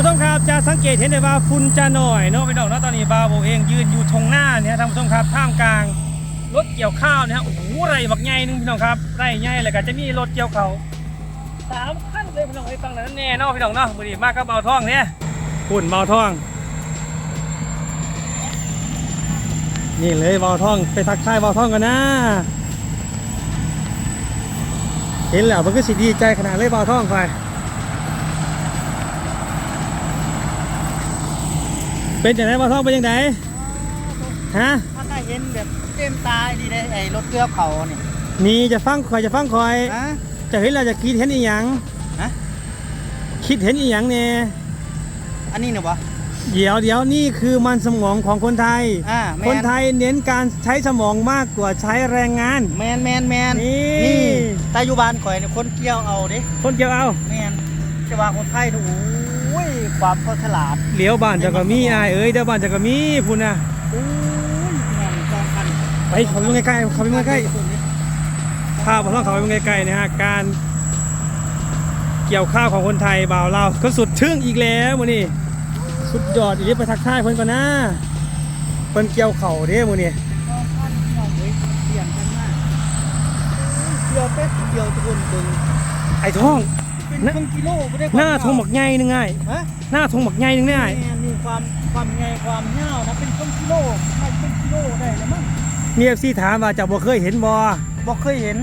ผู้ชมครับจะสังเกตเห็นได้ว่าฝุ่นจะหน่อยเนาะพี่น้องเนาะตอนนี้บาวโบเองยืนอยู่ตรงหน้าเนี่ยท่านผู้ชมครับท่ามกลางรถเกี่ยวข้าวนะฮะโอ้โหไรบักใหญ่นึงพี่น้องครับไรใหญ่เลยก็จะมีรถเกี่ยวข้าวสามคันเลยพี่น้องไอ้ฟังนั้นแน่เนาะพี่น้องเนาะมือดีมากกับเบาท่องเนี่ยฝุ่นเบาท่อง นี่เลยเบาท่องไปทักทายเบาท่องกันนะเห็นแล้วมันก็สิดีใจขนาดเลยเบาท่องไป เป็นอย่างไรเบาท่องเป็นอย่างไรฮะถ้าได้เห็นแบบเต็มตาดีได้ไอ้รถเกลือเขาเนี่ยนี่จะฟังคอยจะฟังคอย ฮะจะเห็นเราจะคิดเห็นอีหยังฮะคิดเห็นอีหยังเนี่ยอันนี้เนี่ยวะเดี๋ยวเดี๋ยวนี่คือมันสมองของคนไทย อ่าแมคนไทยเน้นการใช้สมองมากกว่าใช้แรงงาน แมนแมนแมนนี่ ตาอยู่บ้านข่อยเนี่ยคนเกี่ยวเอาเด้คนเกี่ยวเอาแมนแต่ว่าคนไทยดูโอ้ย ความเขาฉลาดเหลียวบ้านจะก็มีอายเอ้ยเดี๋ยวบ้านจะก็มีพุ่นนะโอ้ยแมนจองกันไปเขาไปเมืองใกล้ๆเขาไปเมืองใกล้ๆข้าวมาท่องเขาไปเมืองใกล้ๆนะฮะการเกี่ยวข้าวของคนไทยบ่าวเราวก็สุดทึ่งอีกแล้วมื้อนี้สุดยอดอีกไปทักทายเพิ่นก่อนนะเพิ่นเกี่ยวเข่าเด้มื้อนี้จองกันพี่น้องเฮ้ยเปลี่ยนกันมากเกี่ยวเป็ดเกี่ยวทุกคนเบิ่งไอ้ท่องเป็นครึ่งกิโลไม่ได้หน้าทงหมักใหญ่นึงง่ายฮะ หน้าทงหมักใหญ่นึงง่ายแมนนี่ความความใหญ่ความยาวนะเป็นครึ่งกิโลน่าจะเป็นกิโลได้แล้วมั้งมี FC ถามว่าเจะบ่เคยเห็นบ่บอกเคยเห็น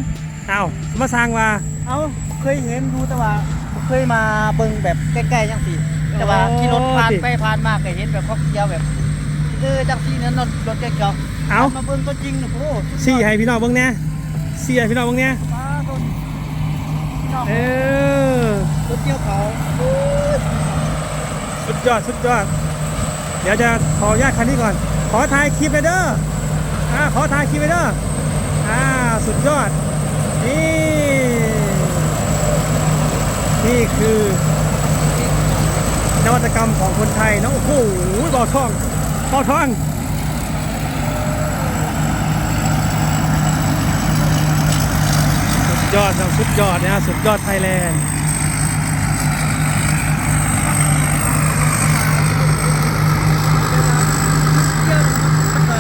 เอ้ามาสร้างว่า เอ้าเคยเห็นดูแต่ว่าบ่เคยมาเบิ่งแบบใกล้ๆจังสิแต่ว่าขี่รถผ่านไปผ่านมาก็เห็นแบบเขาเกี่ยวแบบเออจังสีนั้นรถรถเกี่ยวเอ้ามาเบิ่งตัวจริงนะโอ้สี่ให้พี่น้องเบิ่งแหน่สี่ให้พี่น้องเบิ่งแหน่มาโดนพี่น้องเออรถเกี่ยวเขาโอ้ยสุด ยอด สุดยอด เดี๋ยวจะขออนุญาตคันนี้ก่อน ขอถ่ายคลิปเลยเด้ออ่าขอถ่ายคลิปเลยเด้ออ่าสุดยอด นี่ นี่คือนวัตกรรมของคนไทยเนอะโอ้โหบ่อทองบ่อทองสุดยอดนะสุดยอดนะสุดยอดไทยแลนด์ เกี่ยวมันก็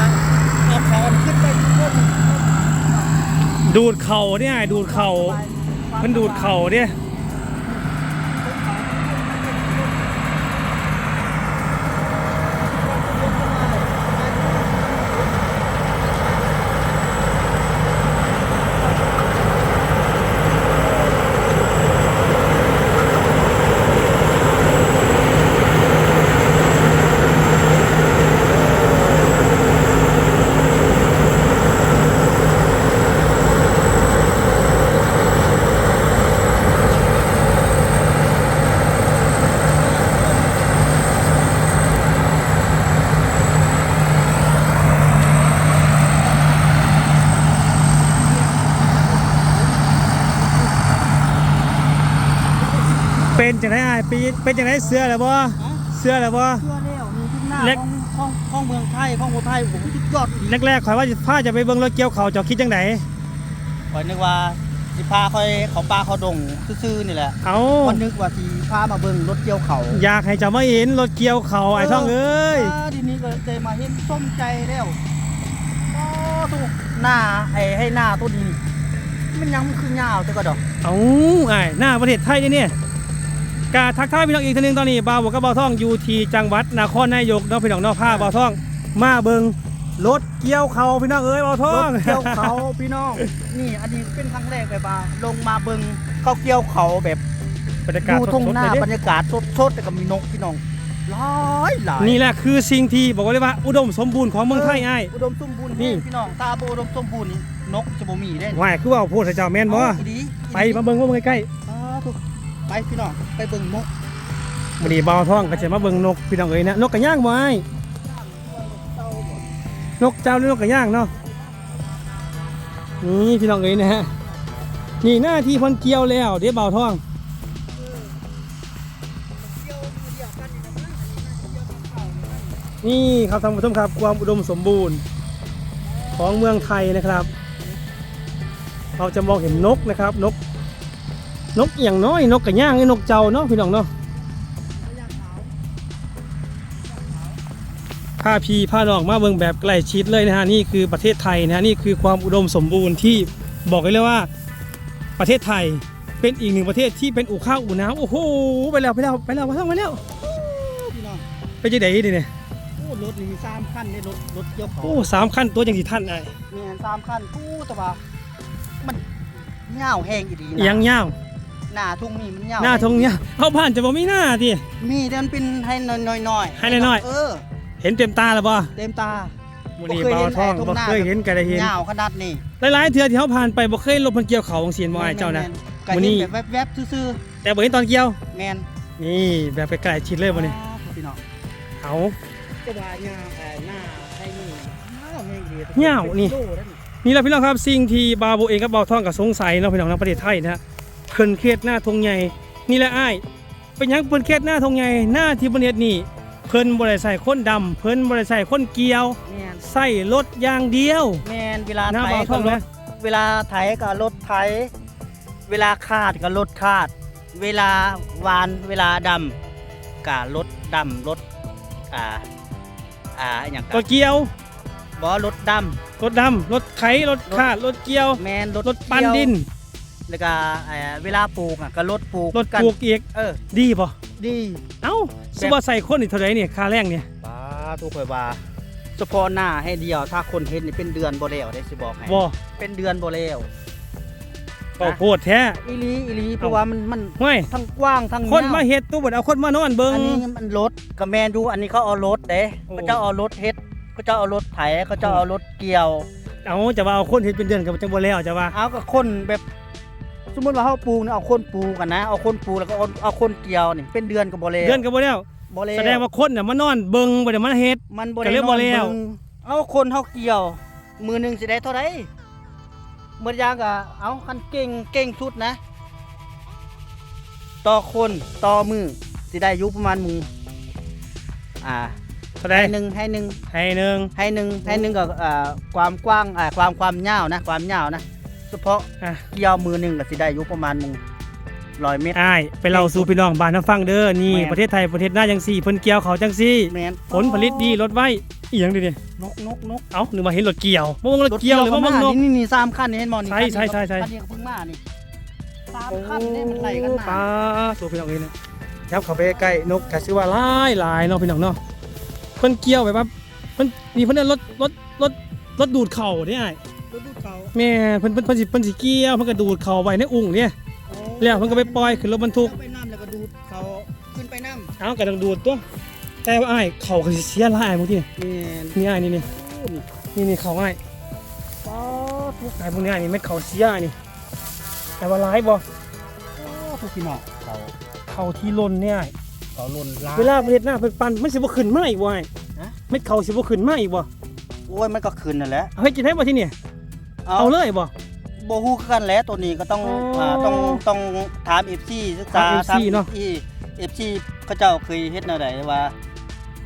เอาเขาขึ้นไปทุกคน ดูดเข่าเนี่ยดูดเข่ามันดูดเข่าเนี่ยเป็นจังไรอ้ายปี เป็นจังไรเสื้อหรือบ่เสื้อหรือบ่เชื่อแล้วนี่ทุกหน้าเล็กของของของเมืองไทยของคนไทยผมสุดยอดแรกๆข่อยว่าพาจะไปเบิ่งรถเกี่ยวเข่าเจ้าคิดจังไดข่อยนึกว่าสิพาค่อยเขาปลาเขาดงซื่อๆนี่แหละ เอาวันนึกว่าสิพามาเบิ่งรถเกี่ยวเขา อยากให้เจ้ามาเห็นรถเกี่ยวเข่าไอ้ท่องเอ้ยาทีนี้ก็ได้มาเห็นส้มใจแล้วโอ้ทุกหน้าไอ้ให้หน้าตัวนี้มันยังมันคือยาวแต่ก็ดอก เอาไอ้ายหน้าประเทศไทยนี่เนี่ย กาทักทายพี่น้องอีกทีหนึงตอนนี้บ่าวบอกกับบ่าวท่องอยู่ที่จังหวัดนครนายกเนาะพี่น้องเนาะพาบ่าวท่อง มาเบิ่งรถเกี่ยวเข่าพี่น้องเอ้ยบ่าวท่อรงถเกี่ยวเขาพี่น้อง นี่อันนี้เป็นครั้งแรกแบบว่าลงมาเบิ่งเขาเกี่ยวเขาแบบบรรยากาศดูสทุ่งดๆหน้าเลยบรเด้รยากาศสดๆแต่ก็มีนกพี่น้องหลายหลายนี่แหละคือสิ่งที่บอกไว้เลยว่าอุดมสมบูรณ์ของเมืองไทยไอ้าย อุดมสมบูรณ์นี่นี่พี่น้องตาบ่อุดมสมบูรณ์นี่นกจะบ่มีได้ว่ายคือว่าพูดให้เจ้าแม่นบ่เอาอีดีไปมาเบิ่งว่าเบิ่งใกล้สาธุ ไปพี่น้องไปเบิ่งนกมื้อนี้บ่าวท่องก็จะมาเบิ่งนกพี่น้องเอ้ยนะนกกระย่างบ่ไอ้นกเจ้าหรือนกกระย่างเนาะนี่พี่น้องเอ้ยนะฮะนี่หน้าที่พิ่นเกี่ยวแล้วเดี๋ยวบ่าวท่องนี่ครับท่านผู้ชมครับความอุดมสมบูรณ์ของเมืองไทยนะครับ เราจะมองเห็นนกนะครับนก นกอย่างน้อยนกกระย่างไอ้นกเจ้าเนาะพี่น้องเนาะพาพีพาน้องมาเบิ่งแบบใกล้ชิดเลยนะฮะนี่คือประเทศไทยนะฮะนี่คือความอุดมสมบูรณ์ที่บอกเลยว่าประเทศไทยเป็นอีกหนึ่งประเทศที่เป็นอู่ข้าวอู่น้ำโอ้โหไปแล้วไปแล้วไปแล้วไปแล้วไปแล้วพี่น้องไปจะไหนดิเนี่ยโอ้รถนี่สามคันในรถรถเกี่ยวเขาโอ้สามขั้นตัวอย่างที่ท่านไอ้แม่นสามคันกู้แต่ว่ามันเหงาแห้งอีดีนะเอียงเงาว หน้าทุ่งนี่มันเหงาหน้าทงเนี่ยเขาผ่านจะบ่มีหน้าที่ มีแต่มันเป็นให้น้อยๆให้น้อยๆ เออ เห็นเต็มตาแล้วบ่เต็มตาวันนี้บ่เคยบ่าวทองเห็นไอ้ตรงบ่หน้าเคยเห็นก็ได้เห็นเหงาขนาดนี้หลายๆเทื่อที่เขาผ่านไปบ่เคยลบมันเกี่ยวเขาของเสียนบ่ไอ้เจ้านะก็มื้อนี้เห็นแบบแวบๆซื่อแต่บ่เห็นตอนเกี่ยว ๆแมนนี่แบบไปใกล้ชิดเลยวันนี้พี่น้องเอาจะว่าเหงาเอ่อหน้าให้นี่เหงาแห้งดีเหงานี่ โลแล้วนี่ นี่แหละพี่น้องครับสิ่งที่บาโบเองกับบ่าวทองกับสงสัยเนาะพี่น้องในประเทศไทยนะฮะ เพิ่นเขตหน้าทงใหญ่ นี่แหละอ้ายเป็นหยังเพิ่นเขตหน้าทงใหญ่หน้าที่ประเทศนี่เพิ่นบ่ได้ใส่คนดำเพิ่นบ่ได้ใส่คนเกี่ยว แมนใส่รถอย่างเดียว แมนเวลาหน้าไถบ่าวทก็องรนะ ถเวลาไถก็รถไถเวลาคาดก็รถคาด เวลาวานเวลาดำก็รถดำรถอ่าอ่าอหย่างรก็ถเกี่ยว บ่รถดรถดำรถไถรถคาดรถเกี่ยวำแมนรถรถปั้นดิน แล้วก็เอ่อเวลาปลูกอะก็รถปลูกรถปลูกอีกเออ ดีป่ะดีเอ้าสมว่าใส่คนนี่เท่าไหร่เนี่ยค่าแรงเนี่ยป้าทุกคนว่าเฉพาะหน้าให้เดียว ถ้าคนเห็นนี่เป็นเดือนบ่แล้วได้สิบอกให้บ่เป็นเดือนบ่แล้วก็โพดแท้อีหลีอีหลีเพราะว่ามันมันห้วยทั้งกว้างทั้งคนยาวมาเฮ็ดตู้บ่ได้เอาคนมานอนเบิ่ง อันนี้มันรถกับแมนดูอันนี้เขาเอารถเด้โอ้ เขาจะเอารถเฮ็ดเขาจะเอารถไถเขาจะเอารถเกี่ยว เอาจะว่าเอาคนเฮ็ดเป็นเดือนก็จังบ่แล้วจะว่าเอากับคนแบบ สมมติว่าเขาปลูกเนี่ยเอาคนปลูกกันนะ เอาคนปลูกแล้วก็เอาเอาคนเกี่ยวนี่เป็นเดือนก็บ่แล้วเดือนก็บ่แล้วบ่แล้วแสดงว่าคนน่ะมานอนเบิ่งบ่ได้มาเฮ็ด มันบ่ก็ได้เลยนบ่อนแล้วเบิ่งเอาคนเฮาเกี่ยว มือหนึงสิได้เท่าไหร่เมื่อยางก็เอาคันเก่งเก่งสุดนะ ต่อคนต่อมือสิได้อยู่ประมาณหมึงอ่าเท่าใดให้หนึ่งให้หนึ่ง ให้หนึงให้หนึ่งให้หนึ่งกับอ่าความกว้างอ่าความความยาวนะความยาวนะ เฉพาะอะเกี่ยวมือหนึ่งก็สิได้อยู่ประมาณหมึงร้อยเมตร อ้ายไปเล่าสู่พี่น้องบ้านนํฟังเด้อนี่แม่น ประเทศไทยประเทศหน้าจังซี่เพิ่นเกี่ยวเขาจังซี่แมนผลผลิตดีลดไว้อีหยังดิเนี่ยนกนกนกเอ้านึกว่าเห็นรถเกี่ยวบ่มองรถเกี่ยวหรือว่าก็มองนก นี่นี่สามขั้นนี่เห็นมอนี่ใช่ใช่ใช่ใช่คันนี้ก็เพิ่งมานี่สามขั้นนี่มันไหลกันปลามาสู่พี่น้องเองนะครับเข้าไปใกล้ๆนกก็ชื่อว่าหลายหลายเนาะพี่น้องเนาะเพิ่นเกี่ยวแบบว่าเพิ่นนี่เพิ่นเอารถรถรถรถดูดเข่าเนี่ยอ้าย ดูดูเขาแม่เพิ่นเพิ่นเพิ่นสิเพิ่นสิเกี่ยวเพิ่นก็ดูดเข่าไว้ในอุ้งเนี่ยแล้วเพิ่นก็ไปปล่อยขึ้นรถบรรทุก ไปน้ำแล้วก็ดูดเขาขึ้นไปน้เอาก็ต้องดูดตัว แต่ว่าอ้ายเข่าก็สิเสียหลายบางทีำแมนนี่อ้ายนี่นี่อู้นี่นี่นี่เข่าอ้ายป๊อดทุกไอ้พวกนี้อ้ายนี่เม็ดเข่าเสียนี่ แต่ว่าหลายบ่ทุกพี่น้องเขาเข่าที่ล้นเนี่ยอ้ายเขาลุนล้าเวลาประเทศหน้าเพิ่นปั่นมันสิบ่ขึ้นมาอีกบ่อ้ายฮะเม็ดเข่าสิบ่ขึ้นมาอีกบ่โอ้ยมันก็ขึ้นนั่นแหละเอาให้กินให้บ่ที่นี่ เอาเอาเลยบ่ โบฮู้คือกันแหล้วตัวนี้ก็ต้องอ๋ออ่าต้องต้องถาม FC ศึกษาถาม FC เนาะที่ FC เขาเจ้าเคยเฮ็ดแนวใดว่า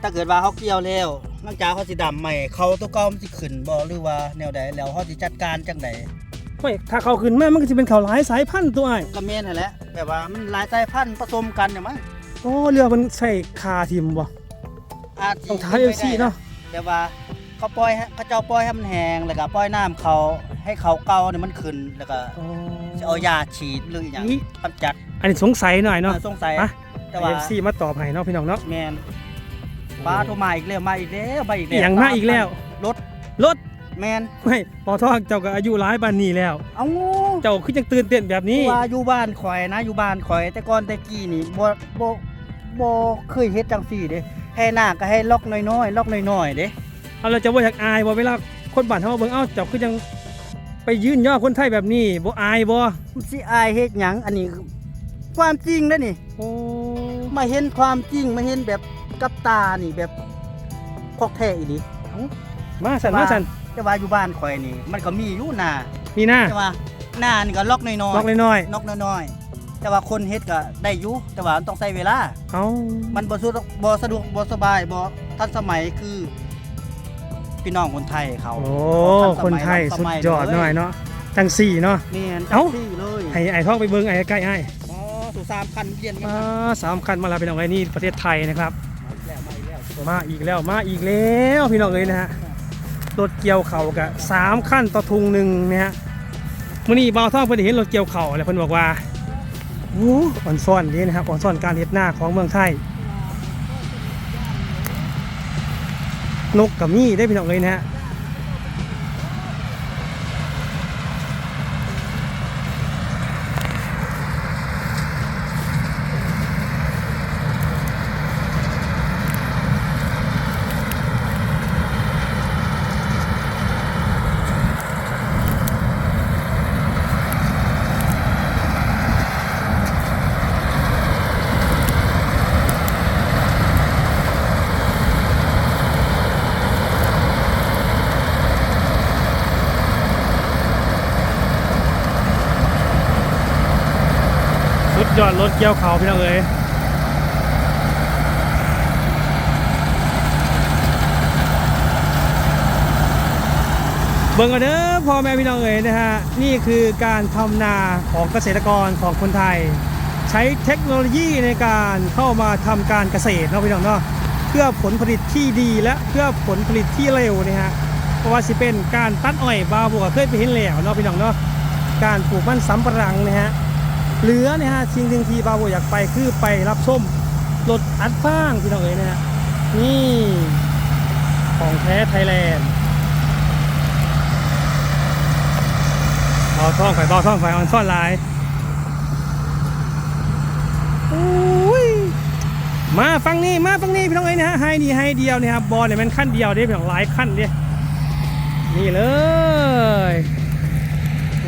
ถ้าเกิดว่าเขาเกี่ยวแล้วนอกจากเขาสิดำใหม่เขาตัวเก่ามันสิขึ้นบ่หรือว่าแนวใดแล้วเขาสิจัดการจังไดเฮ้ยถ้าเขาขึ้นมามันก็สิเป็นเข่าหลายสายพันธุ์ตัวอ้ายก็แม่นนั่นแหละแบบว่ามันหลายสายพันธุ์ผสมกันเนี่ยมั้งโอ้เรือมันใส่คาทิมบ่อาจสิต้องท้ายป็นไป FC ได้เนาะ แบบว่า เขาปล่อยให้เขาเจ้าปล่อยให้มันแห้งแล้วก็ปล่อยน้ำเขาให้เขาเก่าเนี่ยมันขึ้นแล้วก็อ๋อ สิเอายาฉีดหรืออหย่างอีกำจัดอันนี้สงสัยหน่อยเนาะ เออสงสัย อะ แต่ว่า เอฟซีมาตอบให้เนาะพี่น้องเนาะแมนป้าโทรมาอีกแล้วมาอีกแล้วมาอีกอแล้วหย่างมาอีกแล้ว รถรถแมนไม่พอทองเจ้าก็อายุหลายปานนี้แล้ว เอางูเจ้าคือจังตื่นเต้นแบบนี้ ว่าอยู่บ้านข่อยนะอยู่บ้านข่อย แต่ก่อนแต่กี้นี่บ่บ่บ่เคยเฮ็ดจังซี่เด้ให้หน้าก็ให้ล็อกน้อยๆล็อกน้อยๆเด้ เอาเราจะบ่อยากอายบ่เวลาคนบ้านเฮามาเบิ่งเอ้าเจ้าคือจังไปยืนย่อคนไทยแบบนี้บ่อายบ่มันสิอายเฮ็ดหยังอันนี้คือความจริงเด้อนี่โอ้มาเห็นความจริงมาเห็นแบบกับตานี่แบบพอกแท้อีหลีมาสั่นมาสั่นแต่ว่าอยู่บ้านข่อยนี่ มันก็มีอยู่หน้านี่นะแต่ว่าหน้านี่ก็ล็อกน้อยล็อกน้อยๆนกน้อยๆแต่ว่าคนเฮ็ดก็ได้อยู่แต่ว่ามันต้องใช้เวลาๆเอ้ามันบ่สะดวกบ่สะดวกบ่สบายบ่ทันสมัยคือ พี่น้องคนไทยเขาโอ้เขาคนทัสมัไทยล้ำสุดมัยอดหน่อยเนาะจังสี่เนาะแม่นเอ้าที่เลยให้ไอ้ทองไปเบิ่งไอ้ใกล้ไอ้อ๋อสู่สามคันเรียนกันมามาสามคันมาแล้วเป็นเอาไว้นี่ประเทศไทยนะครับอีกแล้วมาอีกแล้วมาอีกแล้วมาอีกแล้วพี่น้องเลยนะฮะรถเกี่ยวเข่ากะสามขั้นต่อทุงหนึ่งนะฮะมื่อนี้บ่าวท่องเพิ่นได้เห็นรถเกี่ยวเข่าแล้วเพิ่นบอกว่าโอ้อ่อนซ่อนดีนะครับอ่อนซ่อนการเฮ็ดหน้าของเมืองไทย นกกับมี่ได้พี่น้องเลยนะฮะ สุดยอดรถเกี่ยวเขาพี่น้องเอ้ยเบิ่งกันเด้อพ่อแม่พี่น้องเอ๋ยนะฮะนี่คือการทำนาของเกษตรกรของคนไทย ใช้เทคโนโลยีในการเข้ามาทำการเกษตรเนาะพี่น้องเนาะเพื่อผลผลิตที่ดีและเพื่อผลผลิตที่เร็วนะฮะเพราะว่าสิเป็นการตัดอ้อยบาวบวกเคยไปเห็นแล้วเนาะพี่น้องเนาะการปลูกมันสำปะหลังนะฮะ เหลือเนะฮะสิ่งหนึ่งที่บาโบอยากไปคือไปรับชมรถอัดฟางพี่น้องเอ๋ยนะฮะนี่ของแท้ไทยแลนด์เบาท่องไปบาท่องไปออนซ่อนลายอุ้ยมาฟังนี่มาฟังนี่พี่น้องเอ๋ยนะฮะให้นี่ให้เดียวนะครับบอลเนี่ยมันขั้นเดียวเด้พี่น้องหลายขั้นเด้นี่เลย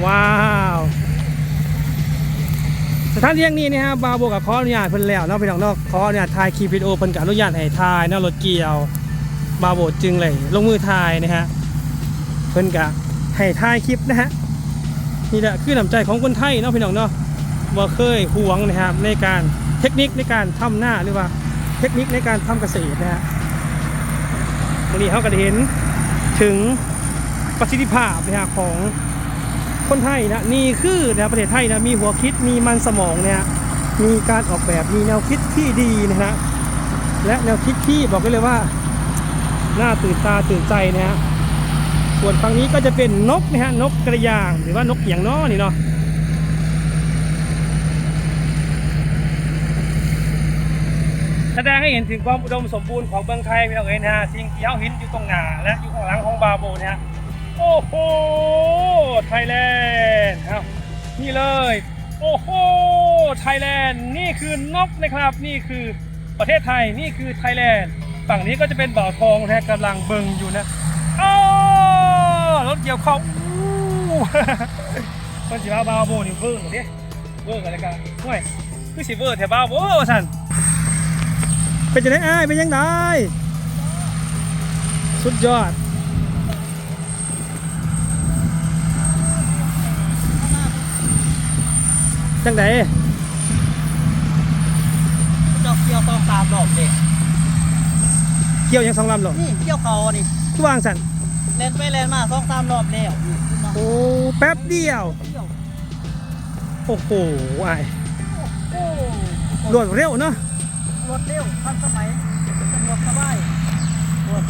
ว้าว สถานที่แห่งนี้นะฮะบาวโบกับขออนุญาตเพิ่นแล้วเนาะพี่น้องเนาะขออนุญาตถ่ายคลิปวิดีโอเพิ่นก็อนุญาตให้ถ่ายเนาะรถเกี่ยวบาโบจึงเลยลงมือถ่ายนะฮะเพิ่นก็ให้ถ่ายคลิปนะฮะนี่แหละคือน้ำใจของคนไทยเนาะพี่น้องเนาะบ่เคยหวงนะครับในการเทคนิคในการทำหน้าหรือว่าเทคนิคในการทำเกษตรนะฮะวันนี้เขาก็ได้เห็นถึงประสิทธิภาพนะฮะของ คนไทยนะนี่คือนะประเทศไทยนะมีหัวคิดมีมันสมองเนี่ยมีการออกแบบมีแนวคิดที่ดีนะฮะและแนวคิดที่บอกได้เลยว่าน่าตื่นตาตื่นใจนะฮะส่วนฝั่งนี้ก็จะเป็นนกนะฮะนกกระยางหรือว่านกเหียงน้อนี่เนาะแสดงให้เห็นถึงความอุดมสมบูรณ์ของเมืองไทยพี่น้องเอ๋ยนะฮะสิ่งที่เขาเห็นอยู่ตรงหน้าและอยู่ข้างหลังของบาโบนี่ย โอ้โห ไทยแลนด์ครับนี่เลย โอ้โห ไทยแลนด์ นี่คือนกนะครับ นี่คือประเทศไทย นี่คือไทยแลนด์ ฝั่งนี้ก็จะเป็นบ่าวทองนะฮะกำลังเบิงอยู่นะอ้รถเกี่ยวเข้าคนสิบ้าบาวโบนี่เบิงเหรอเนี่ยเบิงอะไรกันห่วยคือสิเบิงแถวบ้าวโบสันเป็นจะได้อ้ายเป็นยังไงสุดยอด จังไดดอกเกี่ยวต้องตามดอกเด็กเกี่ยวยังสองลำหรอนี่เกี่ยวเขานี่คือวางสันเล่นไปเล่นมาสองสามรอบแล้วโอ้แป๊บเดียวเกี่ยวโอ้โหไอ้ายโอ้รวดเร็วเนาะรถเร็วทันสมัยสะดวกสบายโอ้ย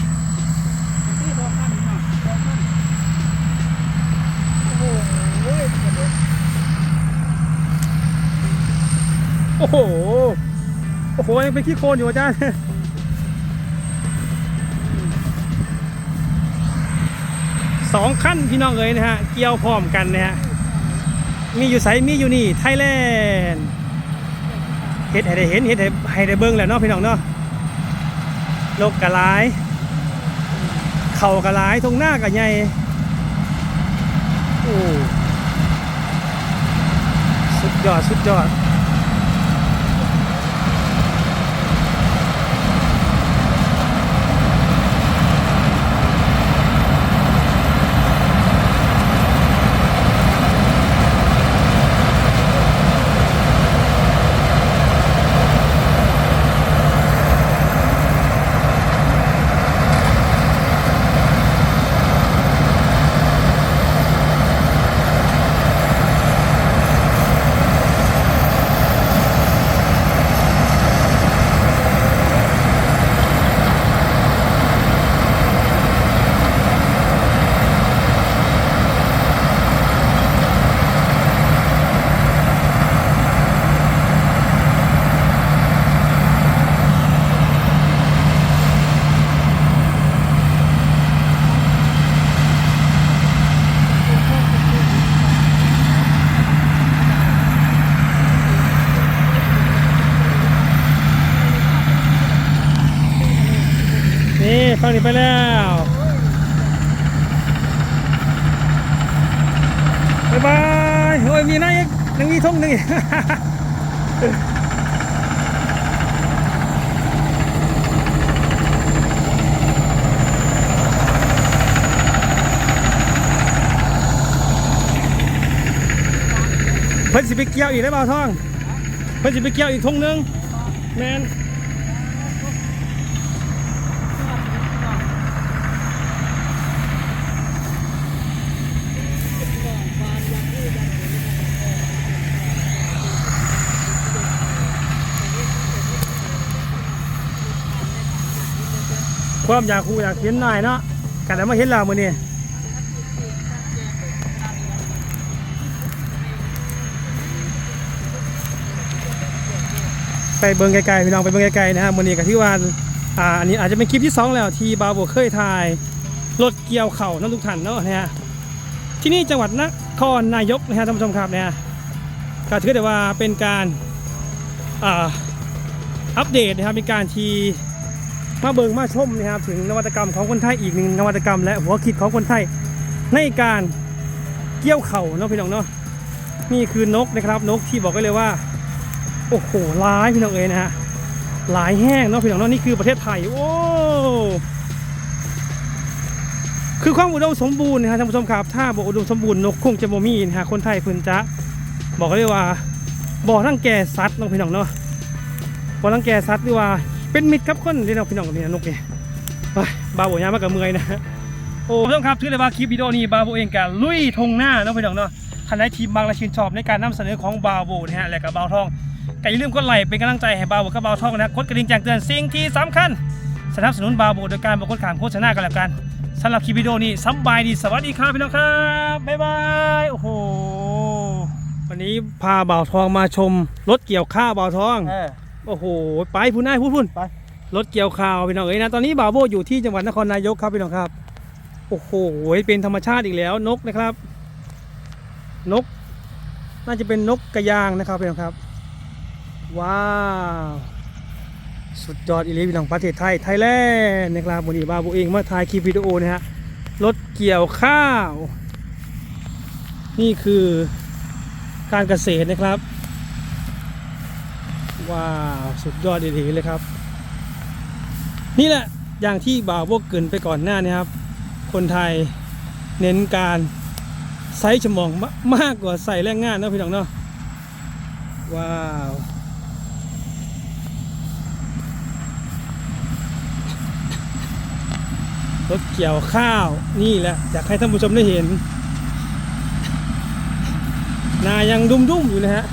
ที่โดนขั้นนี่นะโดนขั้นโอ้โหเว้ยเดี๋ยว โอ้โห โอ้โหยังเป็นขี้โคลนอยู่อาจารย์สองขั้นพี่น้องเอ๋ยนะฮะ เกี่ยวพร้อมกันนะฮะ มีอยู่ไสมีอยู่นี่ ไทยแลนด์เฮ็ดให้ได้เห็นเฮ็ดให้ได้เบิ่งแหล้วเนาะพี่น้องเนาะนกกระลายเข่ากระลายทงหน้ากระใหญ่โอ้สุดยอด สุดยอด ฟังนี้ไปแล้วบ๊ายบายโอ้ยมีนะอีกยังมีทุ่งหนึ่งเพิ่นสิไปเกี่ยวอีกได้เปล่าท่อง เพิ่นสิไปเกี่ยวอีกทงหนึงแมน ความอยากคูอยากเห็นหน่อยเนาะกันแล้วมาเห็นเรามือนี่ไปเบิ่งไกลๆพี่น้องไปเบิ่งไกลๆนะฮะมื้อนี้ก็ที่ว่าอ่าอันนี้อาจจะเป็นคลิปที่สองแล้วที่บาโบเคยถ่ายรถเกี่ยวเข่าน้ำทุกท่านเนาะนะฮะที่นี่จังหวัดนครนายกนะฮะท่านผู้ชมครับนะฮะก็ถือได้ว่าเป็นการอ่าอัปเดตนะครับเป็นการที่ มาเบิงมาชมนะครับถึงนวัตกรรมของคนไทยอีกหนึ่งนวัตกรรม และหัวคิดของคนไทยในการเกี่ยวเข่าเนาะพี่น้องเนาะนี่คือนกนะครับนกที่บอกได้เลยว่าโอ้โหหลายพี่น้องเอ๋ยนะฮะหลายแห้งเนาะพี่น้องเนาะนี่คือประเทศไทยโอ้คือความอุดมสมบูรณ์นะฮะท่านผู้ชมครับถ้าบอกอุดมสมบูรณ์นกคงจะบ่มีนะฮะคนไทยพิ่นจะบอกเลยว่าบ่อทั้งแก่สัตว์เนาะพี่น้องเนาะบ่อทั้งแก่สัตว์หรือว่า เป็นมิตรกับคนที่เราะพี่น้องนี่นนกนี่ไปบาโบยามากกับเมื่อยนะฮะโอ้ท่านผู้ชมครับถือได้ว่าคลิปวิดีโอนี้บาโบเองกับลุยทงหน้าเนาะพี่น้องเนาะท่านใดทีมบางและชื่นชอบในการนำเสนอของบาโบนะฮะและกับบาวทองก็อย่าลืมกดไลค์เป็นกำลังใจให้บาวกับบาทองนะกดกระดิ่งแจ้งเตือนสิ่งที่สำคัญสนับสนุนบาโบโดยการบอกดขามโฆษณากันแล้วกันสำหรับคลิปวิดีโอนี้สบายดีสวัสดีครับพี่น้องครับบ๊ายบายโอ้โหวันนี้พาบ่าวทองมาชมรถเกี่ยวข้าวบ่าวทองเออ โอ้โห ไปพูนได้พูดพูนไป รถเกี่ยวข้าวพี่น้องเอ้ยนะ ตอนนี้บ่าวโบอยู่ที่จังหวัดนครนายกครับพี่น้องครับ โอ้โห เป็นธรรมชาติอีกแล้วนกนะครับ นก น่าจะเป็นนกกระยางนะครับพี่น้องครับ ว้าว สุดยอดอีหลีพี่น้องประเทศไทย ไทยแลนด์นะครับวันนี้บาบูเองมาถ่ายคลิปวิดีโอนะฮะ รถเกี่ยวข้าว นี่คือการเกษตรนะครับ ว้าวสุดยอดอีหลีเลยครับ นี่แหละอย่างที่บ่าวพวกเกินไปก่อนหน้านี้ครับ คนไทยเน้นการใช้สมองมากกว่าใส่แรงงานนะพี่น้องเนาะว้าวรถเกี่ยวข้าวนี่แหละอยากให้ท่านผู้ชมได้เห็น นายังดุมๆอยู่นะฮะ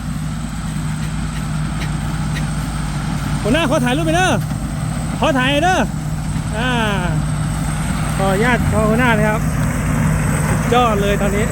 หัวหน้าขอถ่ายรูปไปเด้อขอถ่ายเด้ออ่าขออนุญาตขอหัวหน้าเลยครับยอดเลยตอนนี้